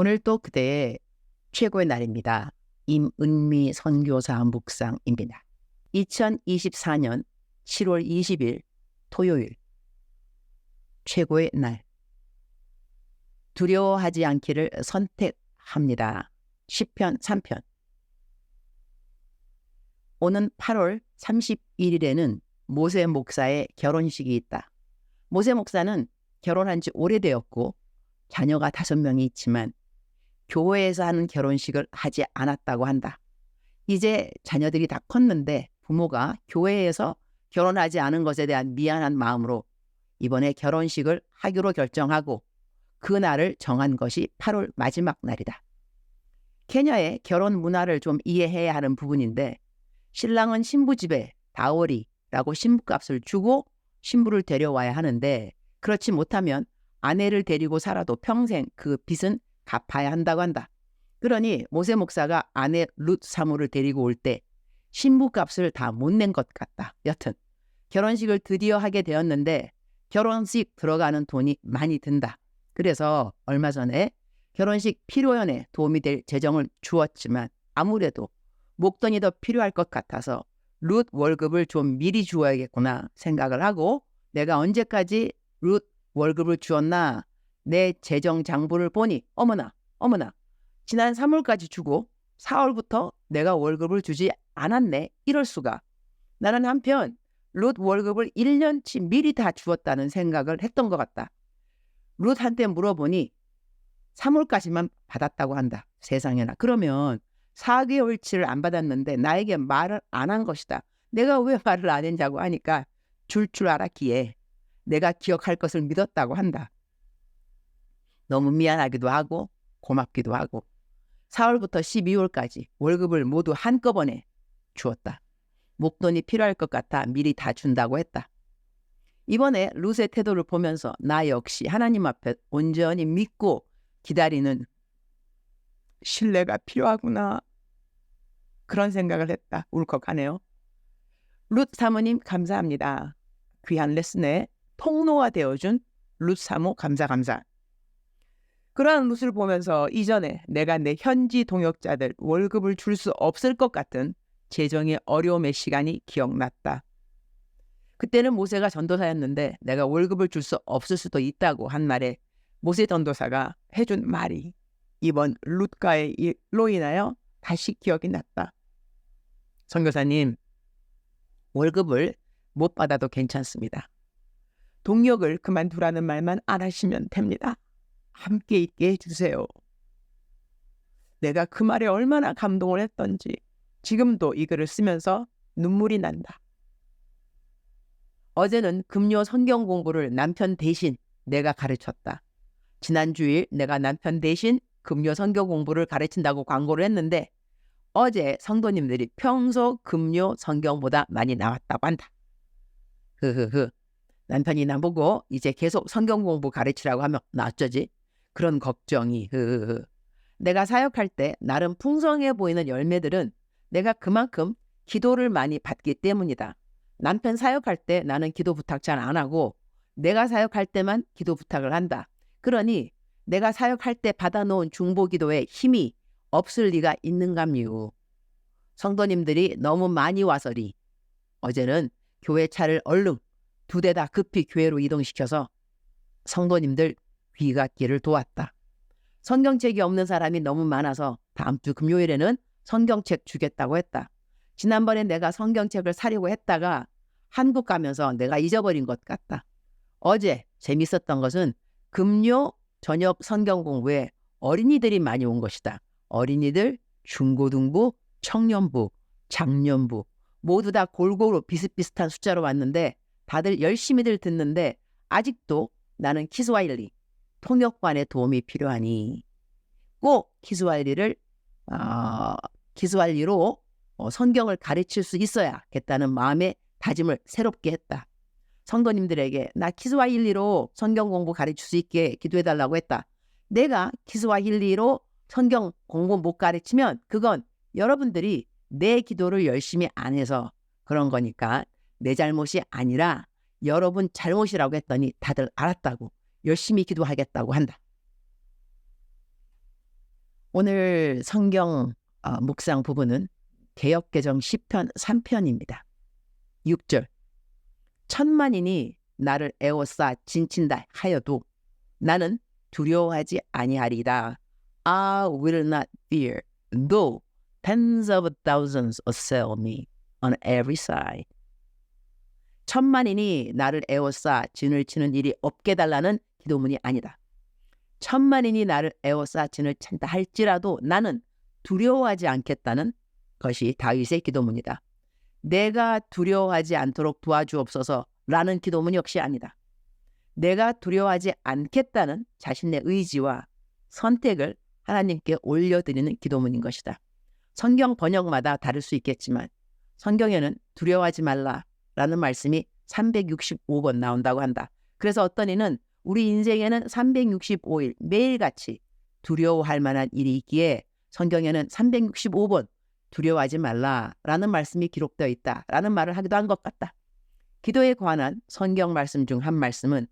오늘 또 그대의 최고의 날입니다. 임은미 선교사 묵상입니다. 2024년 7월 20일 토요일 최고의 날 두려워하지 않기를 선택합니다. 10편 3편 오는 8월 31일에는 모세 목사의 결혼식이 있다. 모세 목사는 결혼한 지 오래되었고 자녀가 다섯 명이 있지만 교회에서 하는 결혼식을 하지 않았다고 한다. 이제 자녀들이 다 컸는데 부모가 교회에서 결혼하지 않은 것에 대한 미안한 마음으로 이번에 결혼식을 하기로 결정하고 그 날을 정한 것이 8월 마지막 날이다. 케냐의 결혼 문화를 좀 이해해야 하는 부분인데 신랑은 신부 집에 다워리라고 신부값을 주고 신부를 데려와야 하는데 그렇지 못하면 아내를 데리고 살아도 평생 그 빚은 갚아야 한다고 한다. 그러니 모세 목사가 아내 룻 사무를 데리고 올 때 신부값을 다 못 낸 것 같다. 여튼 결혼식을 드디어 하게 되었는데 결혼식 들어가는 돈이 많이 든다. 그래서 얼마 전에 결혼식 필요연에 도움이 될 재정을 주었지만 아무래도 목돈이 더 필요할 것 같아서 룻 월급을 좀 미리 주어야겠구나 생각을 하고 내가 언제까지 룻 월급을 주었나 내 재정 장부를 보니 어머나 어머나 지난 3월까지 주고 4월부터 내가 월급을 주지 않았네. 이럴 수가. 나는 한편 룻 월급을 1년치 미리 다 주었다는 생각을 했던 것 같다. 룻한테 물어보니 3월까지만 받았다고 한다. 세상에나. 그러면 4개월치를 안 받았는데 나에게 말을 안 한 것이다. 내가 왜 말을 안 했냐고 하니까 줄줄 줄 알았기에 내가 기억할 것을 믿었다고 한다. 너무 미안하기도 하고 고맙기도 하고 4월부터 12월까지 월급을 모두 한꺼번에 주었다. 목돈이 필요할 것 같아 미리 다 준다고 했다. 이번에 루스의 태도를 보면서 나 역시 하나님 앞에 온전히 믿고 기다리는 신뢰가 필요하구나. 그런 생각을 했다. 울컥하네요. 룻 사모님 감사합니다. 귀한 레슨에 통로가 되어준 룻 사모 감사 감사. 그러한 룻을 보면서 이전에 내가 내 현지 동역자들 월급을 줄 수 없을 것 같은 재정의 어려움의 시간이 기억났다. 그때는 모세가 전도사였는데 내가 월급을 줄 수 없을 수도 있다고 한 말에 모세 전도사가 해준 말이 이번 룻가의 일로 인하여 다시 기억이 났다. 선교사님, 월급을 못 받아도 괜찮습니다. 동력을 그만두라는 말만 안 하시면 됩니다. 함께 있게 해주세요. 내가 그 말에 얼마나 감동을 했던지 지금도 이 글을 쓰면서 눈물이 난다. 어제는 금요 성경 공부를 남편 대신 내가 가르쳤다. 지난 주일 내가 남편 대신 금요 성경 공부를 가르친다고 광고를 했는데 어제 성도님들이 평소 금요 성경보다 많이 나왔다고 한다. 흐흐흐. 남편이 나보고 이제 계속 성경 공부 가르치라고 하면 나 어쩌지? 그런 걱정이 흐흐흐. 내가 사역할 때 나름 풍성해 보이는 열매들은 내가 그만큼 기도를 많이 받기 때문이다. 남편 사역할 때 나는 기도 부탁 잘 안 하고 내가 사역할 때만 기도 부탁을 한다. 그러니 내가 사역할 때 받아놓은 중보기도에 힘이 없을 리가 있는감요. 성도님들이 너무 많이 와서리 어제는 교회 차를 얼른 두 대 다 급히 교회로 이동시켜서 성도님들 귀갓길을 도왔다. 성경책이 없는 사람이 너무 많아서 다음 주 금요일에는 성경책 주겠다고 했다. 지난번에 내가 성경책을 사려고 했다가 한국 가면서 내가 잊어버린 것 같다. 어제 재밌었던 것은 금요 저녁 성경 공부에 어린이들이 많이 온 것이다. 어린이들, 중고등부, 청년부, 장년부 모두 다 골고루 비슷비슷한 숫자로 왔는데 다들 열심히들 듣는데 아직도 나는 키스와일리 통역관의 도움이 필요하니 꼭 키스와일리를 어, 키스와일리로 어, 성경을 가르칠 수 있어야겠다는 마음의 다짐을 새롭게 했다. 성도님들에게 나 키스와힐리로 성경 공부 가르칠 수 있게 기도해 달라고 했다. 내가 키스와힐리로 성경 공부 못 가르치면 그건 여러분들이 내 기도를 열심히 안 해서 그런 거니까 내 잘못이 아니라 여러분 잘못이라고 했더니 다들 알았다고 열심히 기도하겠다고 한다. 오늘 성경 어, 묵상 부분은 개역개정 10편 3편입니다. 6절 천만인이 나를 애워싸 진친다 하여도 나는 두려워하지 아니하리다. I will not fear, though tens of thousands assail me on every side. 천만인이 나를 애워싸 진을 치는 일이 없게 달라는 기도문이 아니다. 천만인이 나를 애워싸 진을 찬다 할지라도 나는 두려워하지 않겠다는 것이 다윗의 기도문이다. 내가 두려워하지 않도록 도와주옵소서 라는 기도문 역시 아니다. 내가 두려워하지 않겠다는 자신의 의지와 선택을 하나님께 올려드리는 기도문인 것이다. 성경 번역마다 다를 수 있겠지만 성경에는 두려워하지 말라 라는 말씀이 365번 나온다고 한다. 그래서 어떤 이는 우리 인생에는 365일 매일같이 두려워할 만한 일이 있기에 성경에는 365번 두려워하지 말라라는 말씀이 기록되어 있다라는 말을 하기도 한 것 같다. 기도에 관한 성경 말씀 중 한 말씀은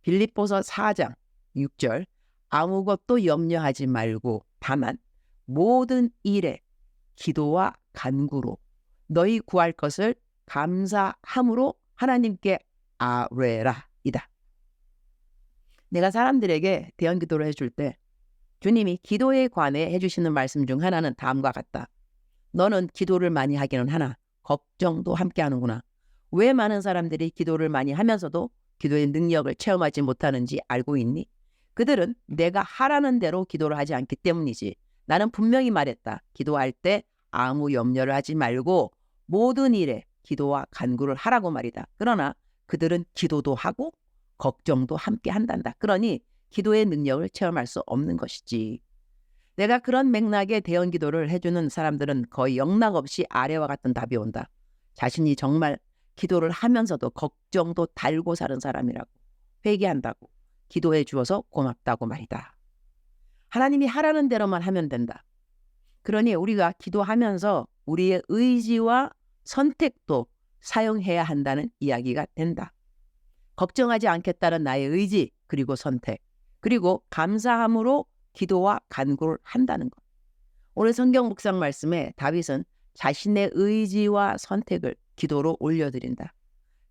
빌립보서 4장 6절 아무것도 염려하지 말고 다만 모든 일에 기도와 간구로 너희 구할 것을 감사함으로 하나님께 아뢰라 이다. 내가 사람들에게 대언 기도를 해줄 때 주님이 기도에 관해 해주시는 말씀 중 하나는 다음과 같다. 너는 기도를 많이 하기는 하나 걱정도 함께 하는구나. 왜 많은 사람들이 기도를 많이 하면서도 기도의 능력을 체험하지 못하는지 알고 있니? 그들은 내가 하라는 대로 기도를 하지 않기 때문이지. 나는 분명히 말했다. 기도할 때 아무 염려를 하지 말고 모든 일에 기도와 간구를 하라고 말이다. 그러나 그들은 기도도 하고 걱정도 함께 한단다. 그러니 기도의 능력을 체험할 수 없는 것이지. 내가 그런 맥락의 대언 기도를 해주는 사람들은 거의 영락 없이 아래와 같은 답이 온다. 자신이 정말 기도를 하면서도 걱정도 달고 사는 사람이라고 회개한다고 기도해 주어서 고맙다고 말이다. 하나님이 하라는 대로만 하면 된다. 그러니 우리가 기도하면서 우리의 의지와 선택도 사용해야 한다는 이야기가 된다. 걱정하지 않겠다는 나의 의지 그리고 선택 그리고 감사함으로 기도와 간구를 한다는 것. 오늘 성경 묵상 말씀에 다윗은 자신의 의지와 선택을 기도로 올려드린다.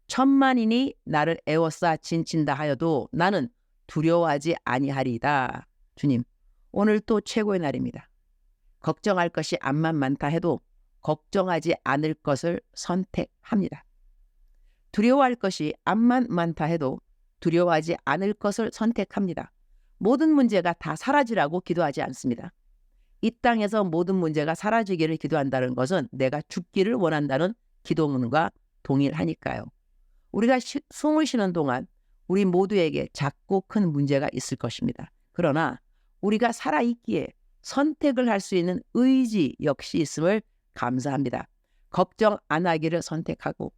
천만인이 나를 애워싸 진친다 하여도 나는 두려워하지 아니하리다. 주님, 오늘 또 최고의 날입니다. 걱정할 것이 암만 많다 해도 걱정하지 않을 것을 선택합니다. 두려워할 것이 암만 많다 해도 두려워하지 않을 것을 선택합니다. 모든 문제가 다 사라지라고 기도하지 않습니다. 이 땅에서 모든 문제가 사라지기를 기도한다는 것은 내가 죽기를 원한다는 기도문과 동일하니까요. 우리가 시, 숨을 쉬는 동안 우리 모두에게 작고 큰 문제가 있을 것입니다. 그러나 우리가 살아있기에 선택을 할 수 있는 의지 역시 있음을 감사합니다. 걱정 안 하기를 선택하고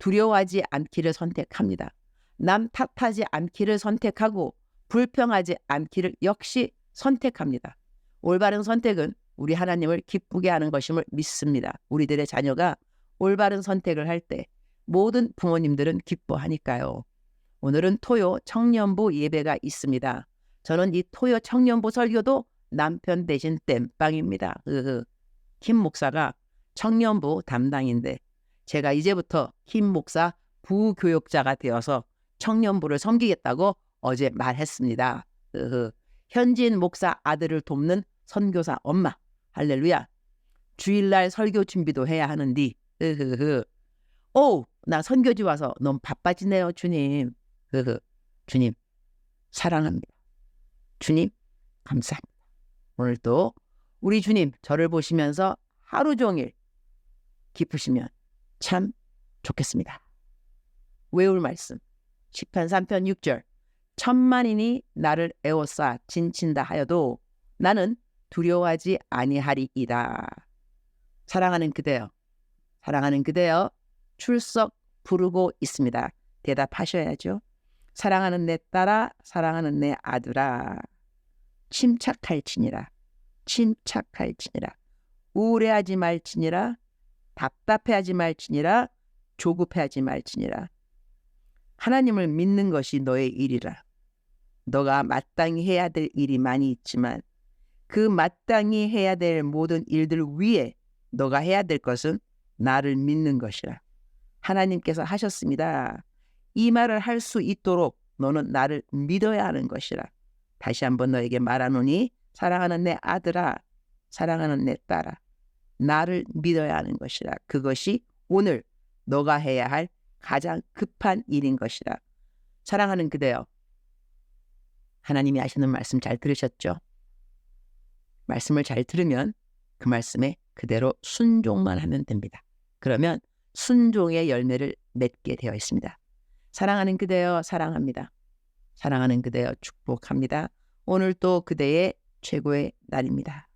두려워하지 않기를 선택합니다. 남 탓하지 않기를 선택하고 불평하지 않기를 역시 선택합니다. 올바른 선택은 우리 하나님을 기쁘게 하는 것임을 믿습니다. 우리들의 자녀가 올바른 선택을 할 때 모든 부모님들은 기뻐하니까요. 오늘은 토요 청년부 예배가 있습니다. 저는 이 토요 청년부 설교도 남편 대신 땜빵입니다. 으흐. 김 목사가 청년부 담당인데 제가 이제부터 김 목사 부교육자가 되어서 청년부를 섬기겠다고 어제 말했습니다. 으흐. 현진 목사 아들을 돕는 선교사 엄마. 할렐루야. 주일날 설교 준비도 해야 하는디. 으흐흐. 오, 나 선교지 와서 너무 바빠지네요, 주님. 으흐. 주님, 사랑합니다. 주님, 감사합니다. 오늘도 우리 주님 저를 보시면서 하루 종일 기쁘시면 참 좋겠습니다. 외울 말씀. 10편 3편 6절. 천만인이 나를 애워싸 진친다 하여도 나는 두려워하지 아니하리이다. 사랑하는 그대여, 사랑하는 그대여, 출석 부르고 있습니다. 대답하셔야죠. 사랑하는 내 딸아, 사랑하는 내 아들아, 침착할지니라, 침착할지니라, 우울해하지 말지니라, 답답해하지 말지니라, 조급해하지 말지니라. 하나님을 믿는 것이 너의 일이라. 너가 마땅히 해야 될 일이 많이 있지만 그 마땅히 해야 될 모든 일들 위에 너가 해야 될 것은 나를 믿는 것이라. 하나님께서 하셨습니다. 이 말을 할 수 있도록 너는 나를 믿어야 하는 것이라. 다시 한번 너에게 말하노니 사랑하는 내 아들아, 사랑하는 내 딸아, 나를 믿어야 하는 것이라. 그것이 오늘 너가 해야 할 가장 급한 일인 것이라. 사랑하는 그대여, 하나님이 하시는 말씀 잘 들으셨죠? 말씀을 잘 들으면 그 말씀에 그대로 순종만 하면 됩니다. 그러면 순종의 열매를 맺게 되어 있습니다. 사랑하는 그대여 사랑합니다. 사랑하는 그대여 축복합니다. 오늘 또 그대의 최고의 날입니다.